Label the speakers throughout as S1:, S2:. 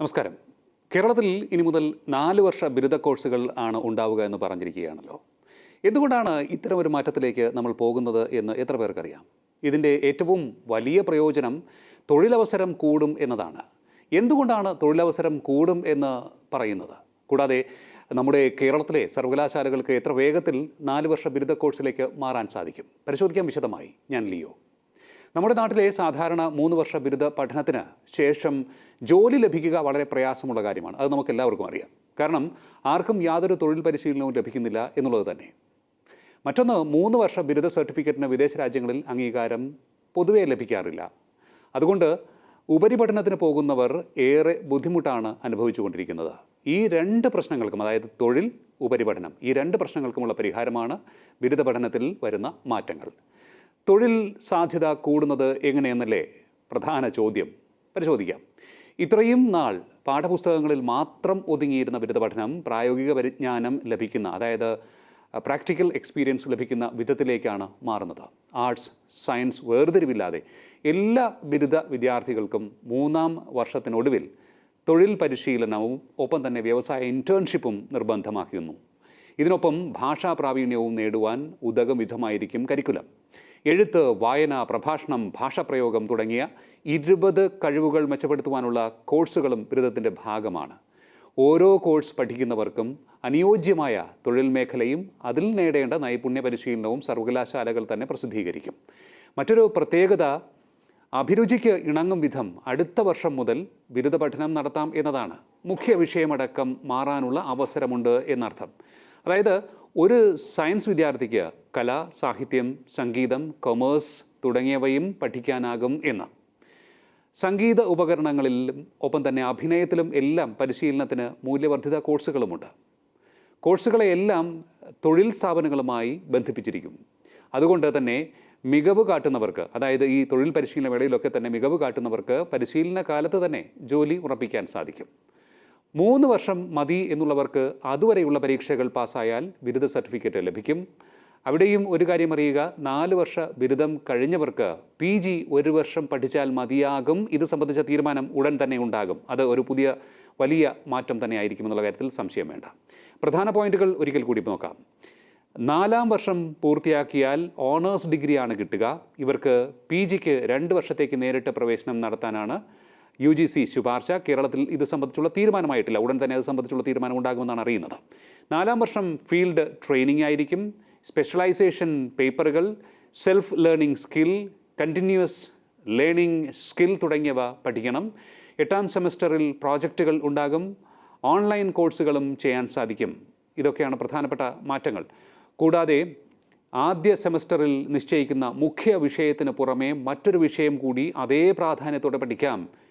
S1: നമസ്കാരം. കേരളത്തിൽ ഇനി മുതൽ നാല് വർഷ ബിരുദ കോഴ്സുകൾ ആണ് ഉണ്ടാവുക എന്ന് പറഞ്ഞിരിക്കുകയാണല്ലോ. എന്തുകൊണ്ടാണ് ഇത്തരം ഒരു മാറ്റത്തിലേക്ക് നമ്മൾ പോകുന്നത് എന്ന് എത്ര പേർക്കറിയാം? ഇതിന്റെ ഏറ്റവും വലിയ പ്രയോജനം തൊഴിലവസരം കൂടും എന്നതാണ്. എന്തുകൊണ്ടാണ് തൊഴിലവസരം കൂടും എന്ന് പറയുന്നത്? കൂടാതെ നമ്മുടെ കേരളത്തിലെ സർവകലാശാലകൾക്ക് എത്ര വേഗത്തിൽ നാല് വർഷ ബിരുദ കോഴ്സിലേക്ക് മാറാൻ സാധിക്കും? പരിശോധിക്കാൻ വിശദമായി. ഞാൻ ലിയോ. നമ്മുടെ നാട്ടിലെ സാധാരണ മൂന്ന് വർഷ ബിരുദ പഠനത്തിന് ശേഷം ജോലി ലഭിക്കുക വളരെ പ്രയാസമുള്ള കാര്യമാണ്. അത് നമുക്ക് എല്ലാവർക്കും അറിയാം. കാരണം ആർക്കും യാതൊരു തൊഴിൽ പരിശീലനവും ലഭിക്കുന്നില്ല എന്നുള്ളത് തന്നെ. മറ്റൊന്ന് മൂന്ന് വർഷ ബിരുദ സർട്ടിഫിക്കറ്റിന് വിദേശ രാജ്യങ്ങളിൽ അംഗീകാരം പൊതുവേ ലഭിക്കാറില്ല. അതുകൊണ്ട് ഉപരിപഠനത്തിന് പോകുന്നവർ ഏറെ ബുദ്ധിമുട്ടാണ് അനുഭവിച്ചുകൊണ്ടിരിക്കുന്നത്. ഈ രണ്ട് പ്രശ്നങ്ങൾക്കും അതായത് തൊഴിൽ ഉപരിപഠനം ഈ രണ്ട് പ്രശ്നങ്ങൾക്കുമുള്ള പരിഹാരമാണ് ബിരുദ പഠനത്തിൽ വരുന്ന മാറ്റങ്ങൾ. തൊഴിൽ സാധ്യത കൂടുന്നത് എങ്ങനെയെന്നല്ലേ പ്രധാന ചോദ്യം. പരിശോധിക്കാം. ഇത്രയും നാൾ പാഠപുസ്തകങ്ങളിൽ മാത്രം ഒതുങ്ങിയിരുന്ന ബിരുദ പഠനം പ്രായോഗിക പരിജ്ഞാനം ലഭിക്കുന്ന അതായത് പ്രാക്ടിക്കൽ എക്സ്പീരിയൻസ് ലഭിക്കുന്ന വിധത്തിലേക്കാണ് മാറുന്നത്. ആർട്സ് സയൻസ് വേർതിരിവില്ലാതെ എല്ലാ ബിരുദ വിദ്യാർത്ഥികൾക്കും മൂന്നാം വർഷത്തിനൊടുവിൽ തൊഴിൽ പരിശീലനവും ഒപ്പം തന്നെ വ്യവസായ ഇന്റേൺഷിപ്പും നിർബന്ധമാക്കുന്നു ഇതിനൊപ്പം ഭാഷാ പ്രാവീണ്യവും നേടുവാൻ ഉതകം വിധമായിരിക്കും കരിക്കുലം. എഴുത്ത് വായന പ്രഭാഷണം ഭാഷാപ്രയോഗം തുടങ്ങിയ ഇരുപത് കഴിവുകൾ മെച്ചപ്പെടുത്തുവാനുള്ള കോഴ്സുകളും ബിരുദത്തിന്റെ ഭാഗമാണ്. ഓരോ കോഴ്സ് പഠിക്കുന്നവർക്കും അനുയോജ്യമായ തൊഴിൽ മേഖലയും അതിൽ നേടേണ്ട നൈപുണ്യ പരിശീലനവും സർവകലാശാലകൾ തന്നെ പ്രസിദ്ധീകരിക്കും. മറ്റൊരു പ്രത്യേകത അഭിരുചിക്ക് ഇണങ്ങും വിധം അടുത്ത വർഷം മുതൽ ബിരുദ പഠനം നടത്താം എന്നതാണ്. മുഖ്യ വിഷയമടക്കം മാറാനുള്ള അവസരമുണ്ട് എന്നർത്ഥം. അതായത് ഒരു സയൻസ് വിദ്യാർത്ഥിക്ക് കല സാഹിത്യം സംഗീതം കൊമേഴ്സ് തുടങ്ങിയവയും പഠിക്കാനാകും എന്ന്. സംഗീത ഉപകരണങ്ങളിലും ഒപ്പം തന്നെ അഭിനയത്തിലും എല്ലാം പരിശീലനത്തിന് മൂല്യവർദ്ധിത കോഴ്സുകളുമുണ്ട്. കോഴ്സുകളെയെല്ലാം തൊഴിൽ സ്ഥാപനങ്ങളുമായി ബന്ധിപ്പിച്ചിരിക്കും. അതുകൊണ്ട് തന്നെ മികവ് കാട്ടുന്നവർക്ക് അതായത് ഈ തൊഴിൽ പരിശീലന വേളയിലൊക്കെ തന്നെ മികവ് കാട്ടുന്നവർക്ക് പരിശീലന കാലത്ത് തന്നെ ജോലി ഉറപ്പിക്കാൻ സാധിക്കും. മൂന്ന് വർഷം മതി എന്നുള്ളവർക്ക് അതുവരെയുള്ള പരീക്ഷകൾ പാസ്സായാൽ ബിരുദ സർട്ടിഫിക്കറ്റ് ലഭിക്കും. അവിടെയും ഒരു കാര്യം അറിയുക നാല് വർഷ ബിരുദം കഴിഞ്ഞവർക്ക് പി ജി ഒരു വർഷം പഠിച്ചാൽ മതിയാകും. ഇത് സംബന്ധിച്ച തീരുമാനം ഉടൻ തന്നെ ഉണ്ടാകും. അത് ഒരു പുതിയ വലിയ മാറ്റം തന്നെ ആയിരിക്കും എന്നുള്ള കാര്യത്തിൽ സംശയം വേണ്ട. പ്രധാന പോയിന്റുകൾ ഒരിക്കൽ കൂടി നോക്കാം. നാലാം വർഷം പൂർത്തിയാക്കിയാൽ ഓണേഴ്സ് ഡിഗ്രിയാണ് കിട്ടുക. ഇവർക്ക് പി ജിക്ക് രണ്ട് വർഷത്തേക്ക് നേരിട്ട് പ്രവേശനം നടത്താനാണ് യു ജി സി ശുപാർശ കേരളത്തിൽ ഇത് സംബന്ധിച്ചുള്ള തീരുമാനമായിട്ടില്ല. ഉടൻ തന്നെ അത് സംബന്ധിച്ചുള്ള തീരുമാനം ഉണ്ടാകുമെന്നാണ് അറിയുന്നത്. നാലാം വർഷം ഫീൽഡ് ട്രെയിനിങ് ആയിരിക്കും. സ്പെഷ്യലൈസേഷൻ പേപ്പറുകൾ self learning skill continuous learning skill തുടങ്ങിയവ പഠിക്കണം. എട്ടാം സെമസ്റ്ററിൽ പ്രോജക്റ്റുകൾ ഉണ്ടാകും. ഓൺലൈൻ കോഴ്സുകളും ചെയ്യാൻ സാധിക്കും. ഇതൊക്കെയാണ് പ്രധാനപ്പെട്ട മാറ്റങ്ങൾ. കൂടാതെ ആദ്യ സെമസ്റ്ററിൽ നിശ്ചയിക്കുന്ന മുഖ്യ വിഷയത്തിന് പുറമെ മറ്റൊരു വിഷയം കൂടി അതേ പ്രാധാന്യത്തോടെ പഠിക്കാം.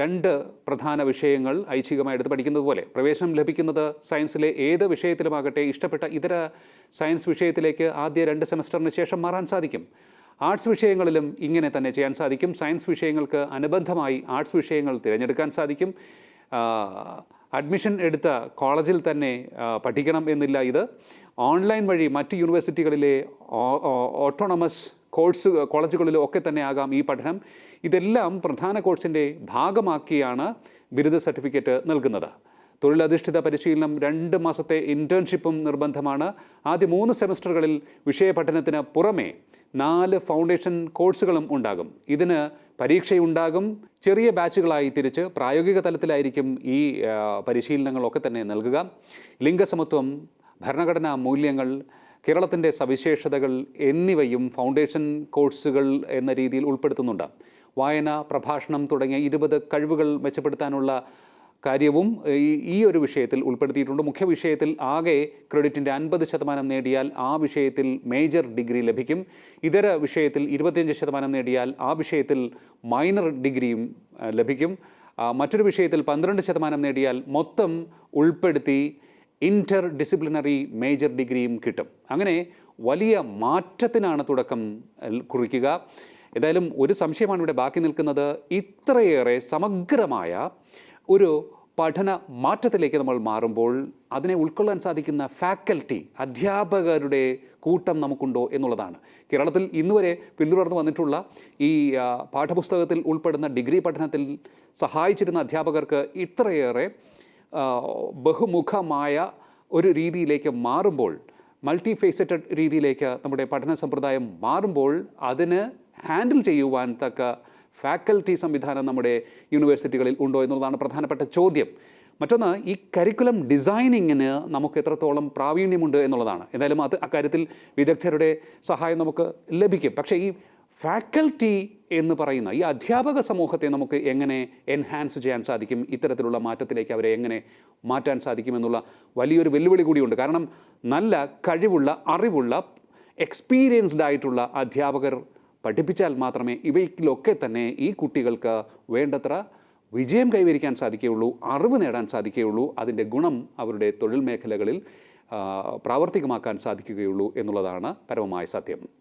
S1: രണ്ട് പ്രധാന വിഷയങ്ങൾ ഐച്ഛികമായി എടുത്ത് പഠിക്കുന്നത് പോലെ. പ്രവേശനം ലഭിക്കുന്നത് സയൻസിലെ ഏത് വിഷയത്തിലുമാകട്ടെ ഇഷ്ടപ്പെട്ട ഇതര സയൻസ് വിഷയത്തിലേക്ക് ആദ്യ രണ്ട് സെമസ്റ്ററിന് ശേഷം മാറാൻ സാധിക്കും. ആർട്സ് വിഷയങ്ങളിലും ഇങ്ങനെ തന്നെ ചെയ്യാൻ സാധിക്കും. സയൻസ് വിഷയങ്ങൾക്ക് അനുബന്ധമായി ആർട്സ് വിഷയങ്ങൾ തിരഞ്ഞെടുക്കാൻ സാധിക്കും. അഡ്മിഷൻ എടുത്ത കോളേജിൽ തന്നെ പഠിക്കണം എന്നില്ല ഇത്. ഓൺലൈൻ വഴി മറ്റ് യൂണിവേഴ്സിറ്റികളിലെ ഓട്ടോണമസ് കോഴ്സ് കോളേജുകളിലും ഒക്കെ തന്നെ ആകാം ഈ പഠനം. ഇതെല്ലാം പ്രധാന കോഴ്സിന്റെ ഭാഗമാക്കിയാണ് ബിരുദ സർട്ടിഫിക്കറ്റ് നൽകുന്നത്. തൊഴിലധിഷ്ഠിത പരിശീലനം രണ്ട് മാസത്തെ ഇന്റേൺഷിപ്പും നിർബന്ധമാണ്. ആദ്യ മൂന്ന് സെമസ്റ്ററുകളിൽ വിഷയപഠനത്തിന് പുറമേ നാല് ഫൗണ്ടേഷൻ കോഴ്സുകളും ഉണ്ടാകും. ഇതിന് പരീക്ഷയുണ്ടാകും. ചെറിയ ബാച്ചുകളായി തിരിച്ച് പ്രായോഗിക തലത്തിലായിരിക്കും ഈ പരിശീലനങ്ങളൊക്കെ തന്നെ നൽകുക. ലിംഗസമത്വം ഭരണഘടനാ മൂല്യങ്ങൾ കേരളത്തിന്റെ സവിശേഷതകൾ എന്നിവയും ഫൗണ്ടേഷൻ കോഴ്സുകൾ എന്ന രീതിയിൽ ഉൾപ്പെടുത്തുന്നുണ്ട്. വായന പ്രഭാഷണം തുടങ്ങിയ ഇരുപത് കഴിവുകൾ മെച്ചപ്പെടുത്താനുള്ള കാര്യവും ഈ ഒരു വിഷയത്തിൽ ഉൾപ്പെടുത്തിയിട്ടുണ്ട്. മുഖ്യ വിഷയത്തിൽ ആകെ ക്രെഡിറ്റിന്റെ അൻപത് ശതമാനം നേടിയാൽ ആ വിഷയത്തിൽ മേജർ ഡിഗ്രി ലഭിക്കും. ഇതര വിഷയത്തിൽ ഇരുപത്തിയഞ്ച് ശതമാനം നേടിയാൽ ആ വിഷയത്തിൽ മൈനർ ഡിഗ്രിയും ലഭിക്കും. മറ്റൊരു വിഷയത്തിൽ പന്ത്രണ്ട് ശതമാനം നേടിയാൽ മൊത്തം ഉൾപ്പെടുത്തി ഇന്റർ ഡിസിപ്ലിനറി മേജർ ഡിഗ്രിയും കിട്ടും. അങ്ങനെ വലിയ മാറ്റത്തിനാണ് തുടക്കം കുറിക്കുക. ഏതായാലും ഒരു സംശയമാണ് ഇവിടെ ബാക്കി നിൽക്കുന്നത്. ഇത്രയേറെ സമഗ്രമായ ഒരു പഠന മാറ്റത്തിലേക്ക് നമ്മൾ മാറുമ്പോൾ അതിനെ ഉൾക്കൊള്ളാൻ സാധിക്കുന്ന ഫാക്കൽറ്റി അധ്യാപകരുടെ കൂട്ടം നമുക്കുണ്ടോ എന്നുള്ളതാണ്. കേരളത്തിൽ ഇന്നുവരെ പിന്തുടർന്ന് വന്നിട്ടുള്ള ഈ പാഠപുസ്തകത്തിൽ ഉൾപ്പെടുന്ന ഡിഗ്രി പഠനത്തിൽ സഹായിച്ചിരുന്ന അധ്യാപകർക്ക് ഇത്രയേറെ ബഹുമുഖമായ ഒരു രീതിയിലേക്ക് മാറുമ്പോൾ മൾട്ടി ഫേസറ്റഡ് രീതിയിലേക്ക് നമ്മുടെ പഠന സമ്പ്രദായം മാറുമ്പോൾ അതിന് ഹാൻഡിൽ ചെയ്യുവാൻ തക്ക ഫാക്കൽറ്റി സംവിധാനം നമ്മുടെ യൂണിവേഴ്സിറ്റികളിൽ ഉണ്ടോ എന്നുള്ളതാണ് പ്രധാനപ്പെട്ട ചോദ്യം. മറ്റൊന്ന് ഈ കരിക്കുലം ഡിസൈനിങ്ങിന് നമുക്ക് എത്രത്തോളം പ്രാവീണ്യമുണ്ട് എന്നുള്ളതാണ്. എന്തായാലും അത് അക്കാര്യത്തിൽ വിദഗ്ധരുടെ സഹായം നമുക്ക് ലഭിക്കും. പക്ഷേ ഈ ഫാക്കൽറ്റി എന്ന് പറയുന്ന ഈ അധ്യാപക സമൂഹത്തെ നമുക്ക് എങ്ങനെ എൻഹാൻസ് ചെയ്യാൻ സാധിക്കും? ഇത്തരത്തിലുള്ള മാറ്റത്തിലേക്ക് അവരെ എങ്ങനെ മാറ്റാൻ സാധിക്കുമെന്നുള്ള വലിയൊരു വെല്ലുവിളി കൂടിയുണ്ട്. കാരണം നല്ല കഴിവുള്ള അറിവുള്ള എക്സ്പീരിയൻസ്ഡ് ആയിട്ടുള്ള അധ്യാപകർ പഠിപ്പിച്ചാൽ മാത്രമേ ഇവയ്ക്കിലൊക്കെ തന്നെ ഈ കുട്ടികൾക്ക് വേണ്ടത്ര വിജയം കൈവരിക്കാൻ സാധിക്കുകയുള്ളൂ അറിവ് നേടാൻ സാധിക്കുകയുള്ളൂ അതിന്റെ ഗുണം അവരുടെ തൊഴിൽ മേഖലകളിൽ പ്രാവർത്തികമാക്കാൻ സാധിക്കുകയുള്ളൂ എന്നുള്ളതാണ് പരമമായ സത്യം.